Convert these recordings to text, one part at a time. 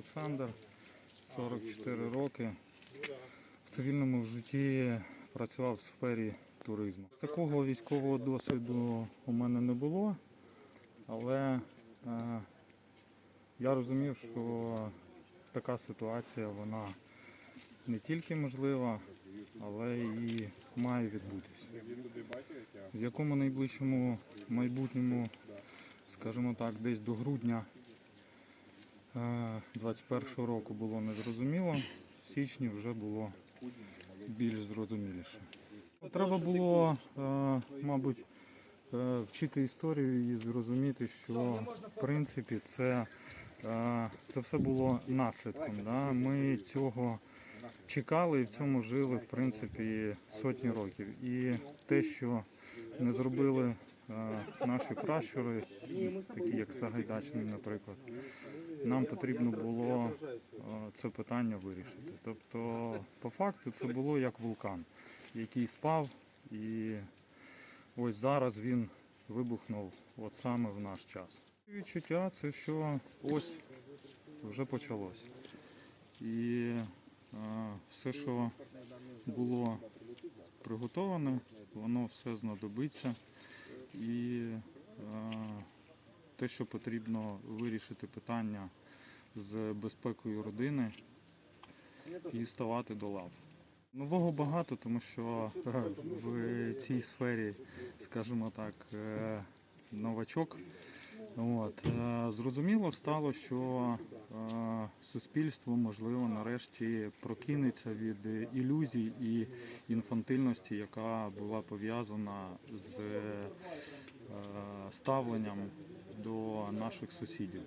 Олександр, 44 роки. В цивільному житті працював в сфері туризму. Такого військового досвіду у мене не було, але е, я розумів, що така ситуація вона не тільки можлива, але і має відбутися. В якому найближчому майбутньому, скажімо так, десь до грудня 21 року було незрозуміло, в січні вже було більш зрозуміліше. Треба було, е, мабуть, е, вчити історію і зрозуміти, що в принципі це, е, це все було наслідком. Да? Ми цього чекали і в цьому жили в принципі сотні років. І те, що не зробили е, наші пращури, такі як Сагайдачний, наприклад, нам потрібно було це питання вирішити. Тобто, по факту, це було як вулкан, який спав, і ось зараз він вибухнув от саме в наш час. Відчуття це що ось вже почалось. І все, що було приготоване, воно все знадобиться. І е, те, що потрібно вирішити питання з безпекою родини і ставати до лав. Нового багато, тому що е, в цій сфері, скажімо так, е, новачок. От. е, Зрозуміло стало, що е, суспільство, можливо, нарешті прокинеться від е, ілюзій і інфантильності, яка була пов'язана з ставленням до наших сусідів.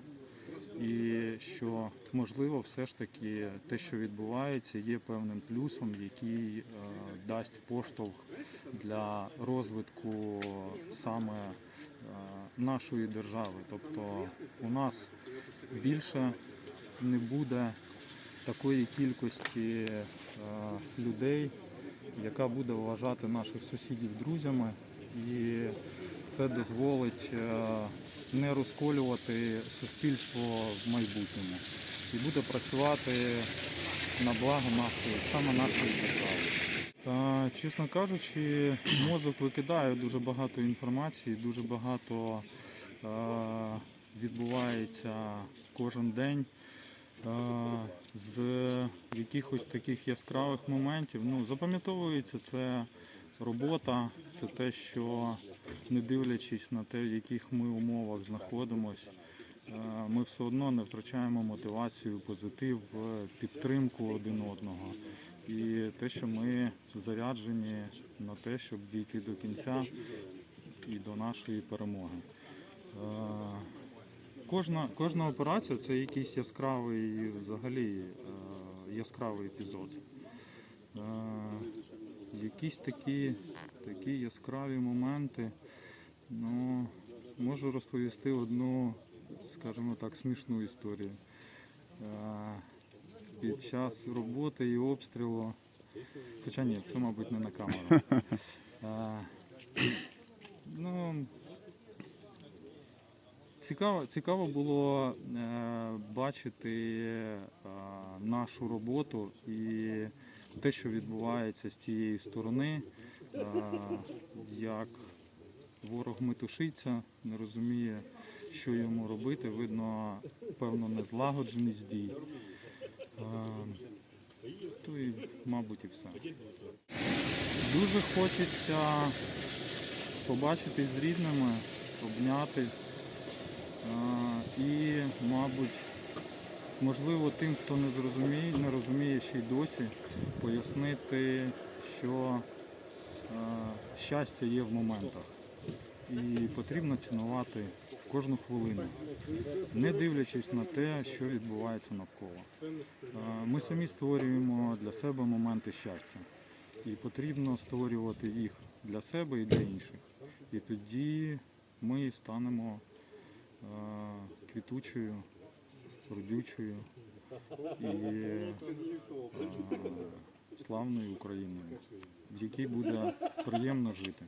І що можливо, все ж таки те, що відбувається, є певним плюсом, який дасть поштовх для розвитку саме нашої держави. Тобто у нас більше не буде такої кількості е, людей, яка буде вважати наших сусідів друзями, і це дозволить е, не розколювати суспільство в майбутньому і буде працювати на благо нашої, саме нашої держави. Та, чесно кажучи, мозок викидає дуже багато інформації, дуже багато е, відбувається кожен день е, з якихось таких яскравих моментів. Ну, запам'ятовується це робота, це те, що не дивлячись на те, в яких ми умовах знаходимося, ми все одно не втрачаємо мотивацію, позитив, е, підтримку один одного. І те, що ми заряджені на те, щоб дійти до кінця і до нашої перемоги. Е, Кожна, кожна операція це якийсь яскравий, взагалі е, яскравий епізод. Е, Якісь такі, такі яскраві моменти. Ну, можу розповісти одну, скажімо так, смішну історію. Під час роботи і обстрілу, хоча ні, це, мабуть, не на камеру. Е, Ну, Цікаво, цікаво було е, бачити е, нашу роботу і те, що відбувається з тієї сторони, е, як ворог метушиться, не розуміє, що йому робити. Видно, певно, незлагодженість дій. То і, мабуть, і все. Дуже хочеться побачитись з рідними, обняти. І, мабуть, можливо, тим, хто не зрозуміє, не розуміє ще й досі, пояснити, що щастя є в моментах. І потрібно цінувати кожну хвилину, не дивлячись на те, що відбувається навколо. Ми самі створюємо для себе моменти щастя. І потрібно створювати їх для себе і для інших. І тоді ми станемо квітучою, родючою і славною Україною, в якій буде приємно жити.